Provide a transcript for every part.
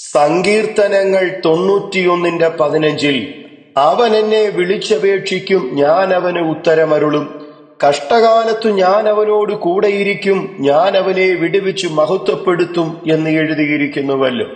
സങ്കീർത്തനങ്ങൾ തൊണ്ണൂറ്റിയൊന്നിന്റെ പതിനഞ്ചിൽ അവൻ എന്നെ വിളിച്ചപേക്ഷിക്കും ഞാൻ അവന് ഉത്തരമരുളും. കഷ്ടകാലത്തു ഞാൻ അവനോട് കൂടെയിരിക്കും ഞാൻ അവനെ വിടുവിച്ച് മഹത്വപ്പെടുത്തും എന്ന് എഴുതിയിരിക്കുന്നുവല്ലോ.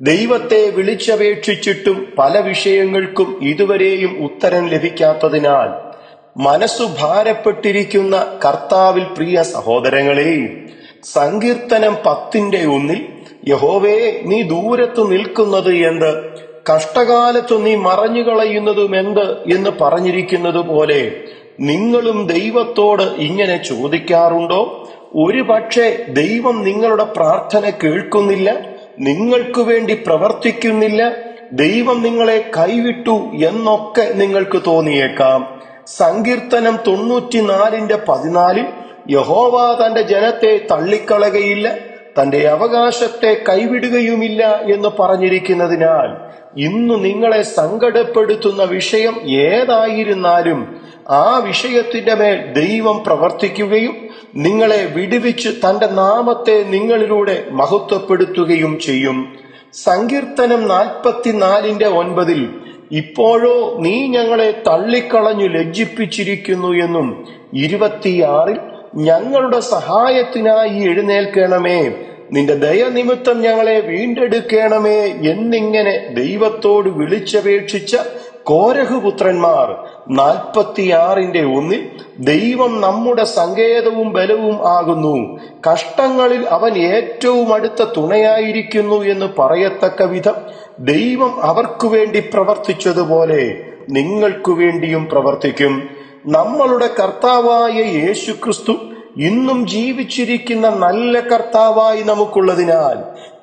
ദൈവത്തെ വിളിച്ചപേക്ഷിച്ചിട്ടും പല വിഷയങ്ങൾക്കും ഇതുവരെയും ഉത്തരം ലഭിക്കാത്തതിനാൽ മനസ്സു ഭാരപ്പെട്ടിരിക്കുന്ന കർത്താവിൽ പ്രിയ സഹോദരങ്ങളെ സങ്കീർത്തനം പത്തിന്റെ ഒന്നിൽ യഹോവേ നീ ദൂരത്ത് നിൽക്കുന്നത് എന്ത്? കഷ്ടകാലത്ത് നീ മറഞ്ഞു കളയുന്നതും എന്ത് എന്ന് പറഞ്ഞിരിക്കുന്നത് പോലെ നിങ്ങളും ദൈവത്തോട് ഇങ്ങനെ ചോദിക്കാറുണ്ടോ? ഒരു പക്ഷേ ദൈവം നിങ്ങളുടെ പ്രാർത്ഥന കേൾക്കുന്നില്ല നിങ്ങൾക്ക് വേണ്ടി പ്രവർത്തിക്കുന്നില്ല ദൈവം നിങ്ങളെ കൈവിട്ടു എന്നൊക്കെ നിങ്ങൾക്ക് തോന്നിയേക്കാം. സങ്കീർത്തനം തൊണ്ണൂറ്റിനാലിന്റെ പതിനാലിൽ യഹോവ തന്റെ ജനത്തെ തള്ളിക്കളകയില്ല തന്റെ അവകാശത്തെ കൈവിടുകയുമില്ല എന്ന് പറഞ്ഞിരിക്കുന്നതിനാൽ ഇന്ന് നിങ്ങളെ സങ്കടപ്പെടുത്തുന്ന വിഷയം ഏതായിരുന്നാലും ആ വിഷയത്തിന്റെ മേൽ ദൈവം പ്രവർത്തിക്കുകയും നിങ്ങളെ വിടുവിച്ച് തന്റെ നാമത്തെ നിങ്ങളിലൂടെ മഹത്വപ്പെടുത്തുകയും ചെയ്യും. സങ്കീർത്തനം നാൽപ്പത്തിനാലിന്റെ ഒൻപതിൽ ഇപ്പോഴോ നീ ഞങ്ങളെ തള്ളിക്കളഞ്ഞു ലജ്ജിപ്പിച്ചിരിക്കുന്നു എന്നും ഇരുപത്തിയാറിൽ ഞങ്ങളുടെ സഹായത്തിനായി എഴുന്നേൽക്കണമേ. നിന്റെ ദയനിമിത്തം ഞങ്ങളെ വീണ്ടെടുക്കണമേ എന്നിങ്ങനെ ദൈവത്തോട് വിളിച്ചപേക്ഷിച്ച കോരഹുപുത്രന്മാർ നാൽപ്പത്തിയാറിന്റെ ഒന്നിൽ ദൈവം നമ്മുടെ സങ്കേതവും ബലവും ആകുന്നു. കഷ്ടങ്ങളിൽ അവൻ ഏറ്റവും അടുത്ത തുണയായിരിക്കുന്നു എന്ന് പറയത്തക്ക വിധം ദൈവം അവർക്കു വേണ്ടി പ്രവർത്തിച്ചതുപോലെ നിങ്ങൾക്കു വേണ്ടിയും പ്രവർത്തിക്കും. നമ്മളുടെ കർത്താവായ യേശു ക്രിസ്തു ഇന്നും ജീവിച്ചിരിക്കുന്ന നല്ല കർത്താവായി നമുക്കുള്ളതിനാൽ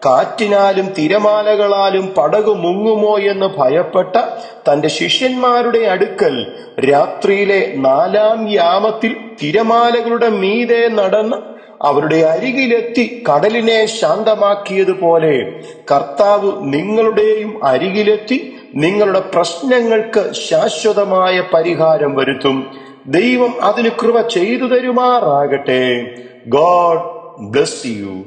കാറ്റിനാലും തിരമാലകളാലും പടകു മുങ്ങുമോ എന്ന് ഭയപ്പെട്ട തന്റെ ശിഷ്യന്മാരുടെ അടുക്കൽ രാത്രിയിലെ നാലാം യാമത്തിൽ തിരമാലകളുടെ മീതെ നടന്ന് അവരുടെ അരികിലെത്തി കടലിനെ ശാന്തമാക്കിയതുപോലെ കർത്താവ് നിങ്ങളുടെയും അരികിലെത്തി നിങ്ങളുടെ പ്രശ്നങ്ങൾക്ക് ശാശ്വതമായ പരിഹാരം വരുത്തും. ദൈവം അതിന് കൃപ ചെയ്തു തരുമാറാകട്ടെ. God bless you.